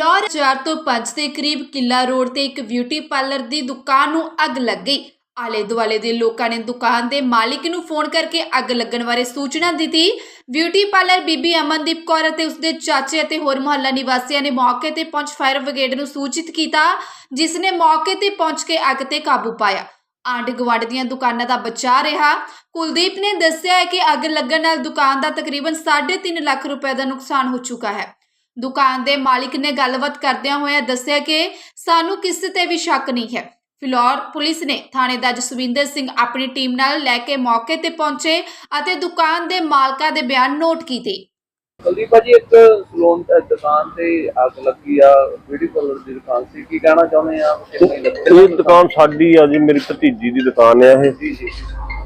ਫਿਲੌਰ 4 ਤੋਂ 5 ਦੇ ਕਰੀਬ ਕਿਲਾ ਰੋਡ ਤੇ ਇੱਕ ਬਿਊਟੀ ਪਾਰਲਰ ਦੀ ਦੁਕਾਨ ਨੂੰ ਅੱਗ ਲੱਗ ਗਈ। ਆਲੇ ਦੁਆਲੇ ਦੇ ਲੋਕਾਂ ਨੇ ਦੁਕਾਨ ਦੇ ਮਾਲਿਕ ਨੂੰ ਫੋਨ ਕਰਕੇ ਅੱਗ ਲੱਗਣ ਬਾਰੇ ਸੂਚਨਾ ਦਿੱਤੀ। ਬਿਊਟੀ ਪਾਰਲਰ ਬੀਬੀ ਅਮਨਦੀਪ ਕੌਰ ਅਤੇ ਉਸਦੇ ਚਾਚੇ ਅਤੇ ਹੋਰ ਮੁਹੱਲਾ ਨਿਵਾਸੀਆਂ ਨੇ ਮੌਕੇ ਤੇ ਪਹੁੰਚ ਫਾਇਰ ਬ੍ਰਿਗੇਡ ਨੂੰ ਸੂਚਿਤ ਕੀਤਾ, ਜਿਸ ਨੇ ਮੌਕੇ ਤੇ ਪਹੁੰਚ ਕੇ ਅੱਗ ਤੇ ਕਾਬੂ ਪਾਇਆ। ਆਂਢ ਗੁਆਂਢ ਦੀਆਂ ਦੁਕਾਨਾਂ ਦਾ ਬਚਾ ਰਿਹਾ। ਕੁਲਦੀਪ ਨੇ ਦੱਸਿਆ ਹੈ ਕਿ ਅੱਗ ਲੱਗਣ ਨਾਲ ਦੁਕਾਨ ਦਾ ਤਕਰੀਬਨ 3.5 ਲੱਖ ਰੁਪਏ ਦਾ ਨੁਕਸਾਨ ਹੋ ਚੁੱਕਾ ਹੈ। ਦੁਕਾਨ ਦੇ ਮਾਲਿਕ ਨੇ ਗੱਲਬਾਤ ਕਰਦਿਆਂ ਹੋਇਆਂ ਦੱਸਿਆ ਕਿ ਸਾਨੂੰ ਕਿਸੇ ਤੇ ਵੀ ਸ਼ੱਕ ਨਹੀਂ ਹੈ। ਫਿਲੌਰ ਪੁਲਿਸ ਨੇ ਥਾਣੇਦਾਰ ਜਸਵਿੰਦਰ ਸਿੰਘ ਆਪਣੀ ਟੀਮ ਨਾਲ ਲੈ ਕੇ ਮੌਕੇ ਤੇ ਪਹੁੰਚੇ ਅਤੇ ਦੁਕਾਨ ਦੇ ਮਾਲਕਾਂ ਦੇ ਬਿਆਨ ਨੋਟ ਕੀਤੇ। ਕੁਲਦੀਪ ਭਾਜੀ ਇੱਕ ਸਲੂਨ ਤੇ ਦੁਕਾਨ ਤੇ ਅੱਗ ਲੱਗੀ ਆ ਬਿਊਟੀ ਪਾਰਲਰ ਦੀ ਦੁਕਾਨ ਸੀ। ਕੀ ਕਹਿਣਾ ਚਾਹੁੰਦੇ ਆ? ਇਹ ਦੁਕਾਨ ਸਾਡੀ ਆ ਜੀ ਮੇਰੀ ਭਤੀਜੀ ਦੀ ਦੁਕਾਨ ਆ ਇਹ। ਜੀ ਜੀ।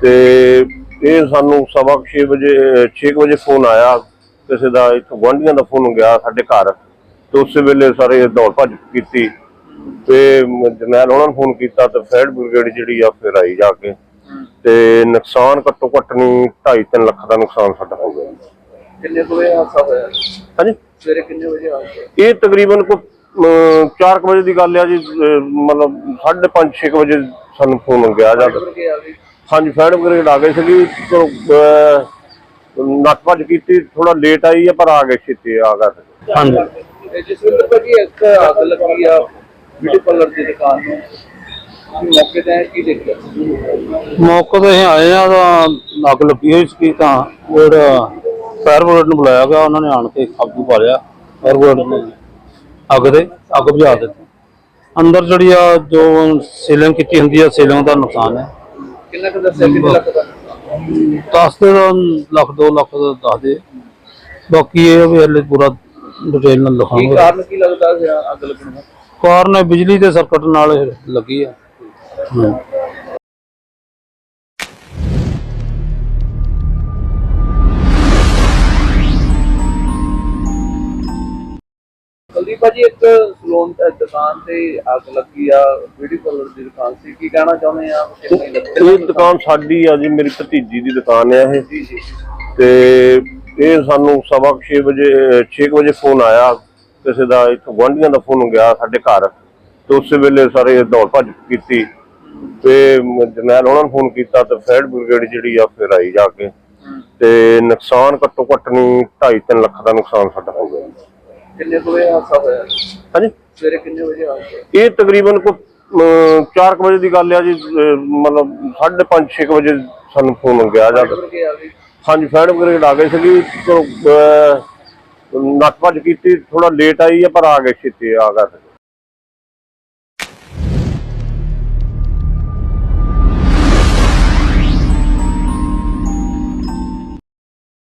ਤੇ ਇਹ ਸਾਨੂੰ ਸਵਾ 6 ਵਜੇ 6 ਵਜੇ ਫੋਨ ਆਇਆ। ਕਿਸੇ ਦਾ ਇੱਥੋਂ ਗੁਆਂਢੀਆਂ ਦਾ ਫੋਨ ਗਿਆ ਸਾਡੇ ਘਰ ਤੇ ਉਸੇ ਵੇਲੇ ਸਾਰੇ ਦੌੜ ਭੱਜ ਕੀਤੀ। ਤੇ ਜਰਨੈਲ ਉਹਨਾਂ ਨੂੰ ਫੋਨ ਕੀਤਾ ਤੇ ਫਾਇਰ ਬ੍ਰਿਗੇਡ ਜਿਹੜੀ ਆ ਫਿਰ ਆਈ ਜਾ ਕੇ। ਤੇ ਨੁਕਸਾਨ ਘੱਟੋ ਘੱਟ ਨਹੀਂ 2.5 ਲੱਖ ਦਾ ਨੁਕਸਾਨ ਸਾਡਾ ਹੋ ਗਿਆ। ਕਿੰਨੇ ਕੁ ਵਜੇ ਹਾਦਸਾ ਹੋਇਆ? ਹਾਂਜੀ? ਸਵੇਰੇ ਕਿੰਨੇ ਵਜੇ ਹਾਦਸਾ ਇਹ ਤਕਰੀਬਨ ਕੋ 4 ਵਜੇ ਦੀ ਗੱਲ ਆ ਜੀ ਮਤਲਬ 5:30 6 ਵਜੇ ਸਾਨੂੰ ਫੋਨ ਗਿਆ ਜਾ ਹਾਂਜੀ ਫਾਇਰ ਬ੍ਰਿਗੇਡ ਆ ਗਈ ਸੀਗੀ ਚਲੋ, ਅਹ, ਨੱਠ ਭੱਜ ਕੀਤੀ ਥੋੜਾ ਲੇਟ ਆਈ ਹੈ ਪਰ ਆ ਗਏ ਛੇਤੀ ਆ ਗਏ। ਹਾਂਜੀ। ਤੇ ਜਸਵਿੰਦਰ ਭਾਜੀ ਇੱਕ ਅੱਗ ਲੱਗੀ ਆ ਬਿਊਟੀ ਪਾਰਲਰ ਦੀ ਦੁਕਾਨ ਨੂੰ ਤੁਸੀਂ ਮੌਕੇ ਤੇ ਕੀ ਦੇਖਿਆ? ਮੌਕੇ ਤੇ ਅਸੀਂ ਆਏ ਆ ਤਾਂ ਅੱਗ ਲੱਗੀ ਹੋਈ ਸੀ ਤਾਂ ਉਹ ਜਿਹੜਾ ਫਾਇਰ ਬ੍ਰਿਗੇਡ ਨੂੰ ਬੁਲਾਇਆ ਗਿਆ ਉਹਨਾਂ ਨੇ ਆਣ ਕੇ ਕਾਬੂ ਪਾ ਲਿਆ ਫਾਇਰ ਬ੍ਰਿਗੇਡ ਨੇ ਅੱਗ ਦੇ ਅੱਗ ਬੁਝਾ ਦਿੱਤੀ। ਅੰਦਰ ਜਿਹੜੀ ਆ ਜੋ ਸੀਲਿੰਗ ਕੀਤੀ ਹੁੰਦੀ ਆ ਸੀਲਿੰਗ ਦਾ ਨੁਕਸਾਨ ਹੈ। ਕਿੰਨਾ ਕੁ ਦੱਸਿਆ ਕਿੰਨੇ ਲੱਖ ਦਾ? ਦੱਸ ਦੇ ਤਾਂ ਲੱਖ 2 ਲੱਖ ਦਾ ਦੱਸ ਦੇ। ਬਾਕੀ ਇਹ ਆ ਵੀ ਹਲੇ ਪੂਰਾ ਡਿਟੇਲ ਨਾਲ ਕੀ ਲਿਖਾਂਗੇ। ਕਾਰਨ ਕੀ ਲੱਗਦਾ ਸੀ ਅੱਗ ਲੱਗਣ ਦਾ? ਕਾਰਨ ਇਹ ਬਿਜਲੀ ਦੇ ਸਰਕਟ ਨਾਲ ਇਹ ਲੱਗੀ ਆ। ਭਾਜੀ ਇੱਕ ਸਲੂਨ ਤੇ ਦੁਕਾਨ ਤੇ ਅੱਗ ਲੱਗੀ ਆ। ਬਿਊਟੀ ਪਾਰਲਰ ਦੀ ਦੁਕਾਨ ਸੀ। ਕੀ ਕਹਿਣਾ ਚਾਹੁੰਦੇ ਆ? ਇਹ ਦੁਕਾਨ ਸਾਡੀ ਆ ਜੀ ਮੇਰੀ ਭਤੀਜੀ ਦੀ ਦੁਕਾਨ ਆ ਇਹ। ਜੀ ਜੀ ਤੇ ਇਹ ਸਾਨੂੰ ਸਵਾ 6 ਵਜੇ 6 ਵਜੇ ਫੋਨ ਆਇਆ। ਕਿਸੇ ਦਾ ਇੱਥੋਂ ਗੁਆਂਢੀਆਂ ਦਾ ਫੋਨ ਗਿਆ ਸਾਡੇ ਘਰ। ਤੇ ਉਸੇ ਵੇਲੇ ਸਾਰੇ ਦੌੜ ਭੱਜ ਕੀਤੀ। ਤੇ ਜਰਨੈਲ ਉਹਨਾਂ ਨੂੰ ਫੋਨ ਕੀਤਾ ਤੇ ਫਾਇਰ ਬ੍ਰਿਗੇਡ ਜਿਹੜੀ ਆ ਫਿਰ ਆਈ ਜਾ ਕੇ। ਤੇ ਨੁਕਸਾਨ ਘੱਟੋ ਘੱਟ ਨਹੀਂ 2.5 ਲੱਖ ਦਾ ਨੁਕਸਾਨ ਸਾਡਾ ਹੋ ਗਿਆ। ਕਿੰਨੇ ਕੁ ਵਜੇ ਹਾਦਸਾ ਹੋਇਆ? ਹਾਂਜੀ। ਸਵੇਰੇ ਕਿੰਨੇ ਵਜੇ ਹਾਦਸਾ ਇਹ ਤਕਰੀਬਨ ਕੋ 4 ਵਜੇ ਦੀ ਗੱਲ ਆ ਜੀ ਅਹ, ਮਤਲਬ 5:30 6 ਵਜੇ ਸਾਨੂੰ ਫੋਨ ਗਿਆ ਜਾ ਹੋਇਆ ਕੇ ਆ ਗਈ ਹਾਂਜੀ ਫਾਇਰ ਬ੍ਰਿਗੇਡ ਆ ਗਈ ਸੀਗੀ ਚਲੋ, ਨੱਠ ਭੱਜ ਕੀਤੀ ਥੋੜਾ ਲੇਟ ਆਈ ਹੈ ਪਰ ਆ ਗਏ ਛੇਤੀ ਆ ਗਏ